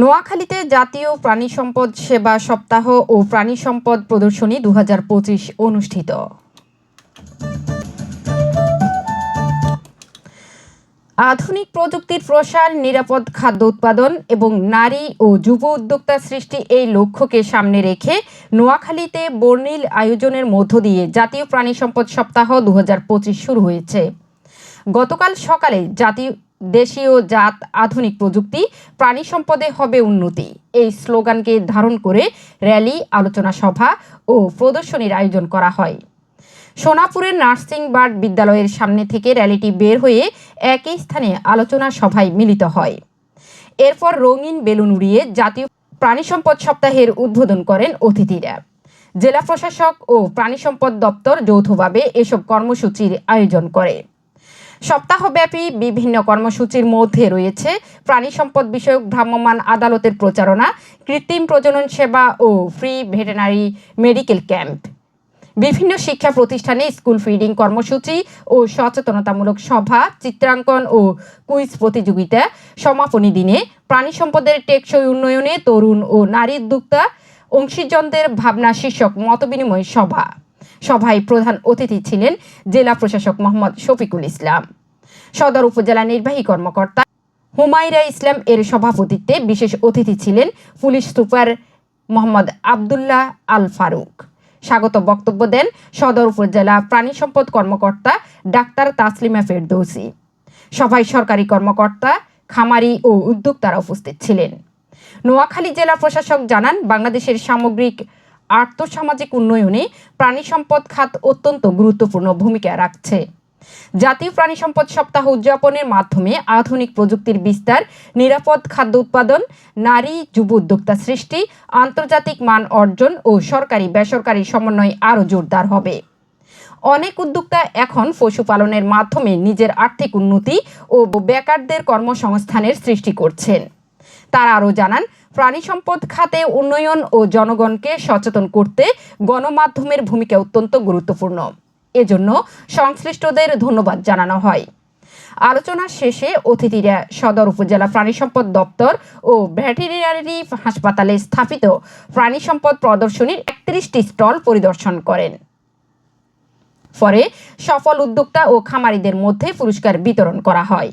নোয়াখালীতে জাতীয় প্রাণী সম্পদ সেবা সপ্তাহ ও প্রাণী সম্পদ প্রদর্শনী দু হাজার পঁচিশ অনুষ্ঠিত। আধুনিক প্রযুক্তির প্রসার, নিরাপদ খাদ্য উৎপাদন এবং নারী ও যুব উদ্যোক্তা সৃষ্টি এই লক্ষ্যকে সামনে রেখে নোয়াখালীতে বর্ণিল আয়োজনের মধ্য দিয়ে জাতীয় প্রাণী সম্পদ সপ্তাহ দু হাজার পঁচিশ শুরু হয়েছে। গতকাল সকালে জাতীয় দেশীয় জাত, আধুনিক প্রযুক্তি, প্রাণী সম্পদে হবে উন্নতি। এই স্লোগানকে ধারণ করে র্যালি, আলোচনা সভা ও প্রদর্শনীর আয়োজন করা হয়। সোনাপুরের নার্সিং বার্ড বিদ্যালয়ের সামনে থেকে র্যালিটি বের হয়ে একই স্থানে আলোচনা সভায় মিলিত হয়। এরপর রঙিন বেলুন উড়িয়ে জাতীয় প্রাণী সম্পদ সপ্তাহের উদ্বোধন করেন অতিথিরা। জেলা প্রশাসক ও প্রাণী সম্পদ দপ্তর যৌথভাবে এসব কর্মসূচির আয়োজন করে। সপ্তাহব্যাপী বিভিন্ন কর্মসূচির মধ্যে রয়েছে প্রাণী সম্পদ বিষয়ক ভ্রাম্যমাণ আদালতের প্রচারণা, কৃত্রিম প্রজনন সেবা ও ফ্রি ভেটেনারি মেডিকেল ক্যাম্প। বিভিন্ন শিক্ষা প্রতিষ্ঠানে স্কুল ফিডিং কর্মসূচি ও সচেতনতামূলক সভা, চিত্রাঙ্কন ও কুইজ প্রতিযোগিতা, সমাপনী দিনে প্রাণী সম্পদের টেকসই উন্নয়নে তরুণ ও নারী উদ্যোক্তা, অংশীজনদের ভাবনা শীর্ষক মতবিনিময় সভা। সভায় প্রধান অতিথি ছিলেন জেলা প্রশাসক মোহাম্মদ শফিকুল ইসলাম। সদর উপজেলা নির্বাহী কর্মকর্তা হুমায়রা ইসলাম এর সভাপতিত্বে বিশেষ অতিথি ছিলেন পুলিশ সুপার মোহাম্মদ আবদুল্লাহ আল ফারুক। স্বাগত বক্তব্য দেন সদর উপজেলা প্রাণী সম্পদ কর্মকর্তা ডাক্তার তাসলিমা ফেরদৌসি। সভায় সরকারি কর্মকর্তা, খামারি ও উদ্যোক্তারা উপস্থিত ছিলেন। নোয়াখালী জেলা প্রশাসক জানান, বাংলাদেশের সামগ্রিক আর্থসামাজিক উন্নয়নে প্রাণী সম্পদ খাত অত্যন্ত গুরুত্বপূর্ণ ভূমিকা রাখছে। জাতীয় প্রাণী সম্পদ সপ্তাহ উদযাপনের মাধ্যমে আধুনিক প্রযুক্তির বিস্তার, নিরাপদ খাদ্য উৎপাদন, নারী, যুব উদ্যোক্তা সৃষ্টি, আন্তর্জাতিক মান অর্জন ও সরকারি বেসরকারি সমন্বয় আরও জোরদার হবে। অনেক উদ্যোক্তা এখন পশুপালনের মাধ্যমে নিজের আর্থিক উন্নতি ও বেকারদের কর্মসংস্থানের সৃষ্টি করছেন। তারা আরও জানান, প্রাণী সম্পদ খাতে উন্নয়ন ও জনগণকে সচেতন করতে গণমাধ্যমের ভূমিকা অত্যন্ত গুরুত্বপূর্ণ। এজন্য সংশ্লিষ্টদের ধন্যবাদ জানানো হয়। আলোচনা শেষে অতিথিরা সদর উপজেলা প্রাণী সম্পদ দপ্তর ও ভেটেরিনারি হাসপাতালে স্থাপিত প্রাণী সম্পদ প্রদর্শনীর একত্রিশটি স্টল পরিদর্শন করেন। পরে সফল উদ্যোক্তা ও খামারিদের মধ্যে পুরস্কার বিতরণ করা হয়।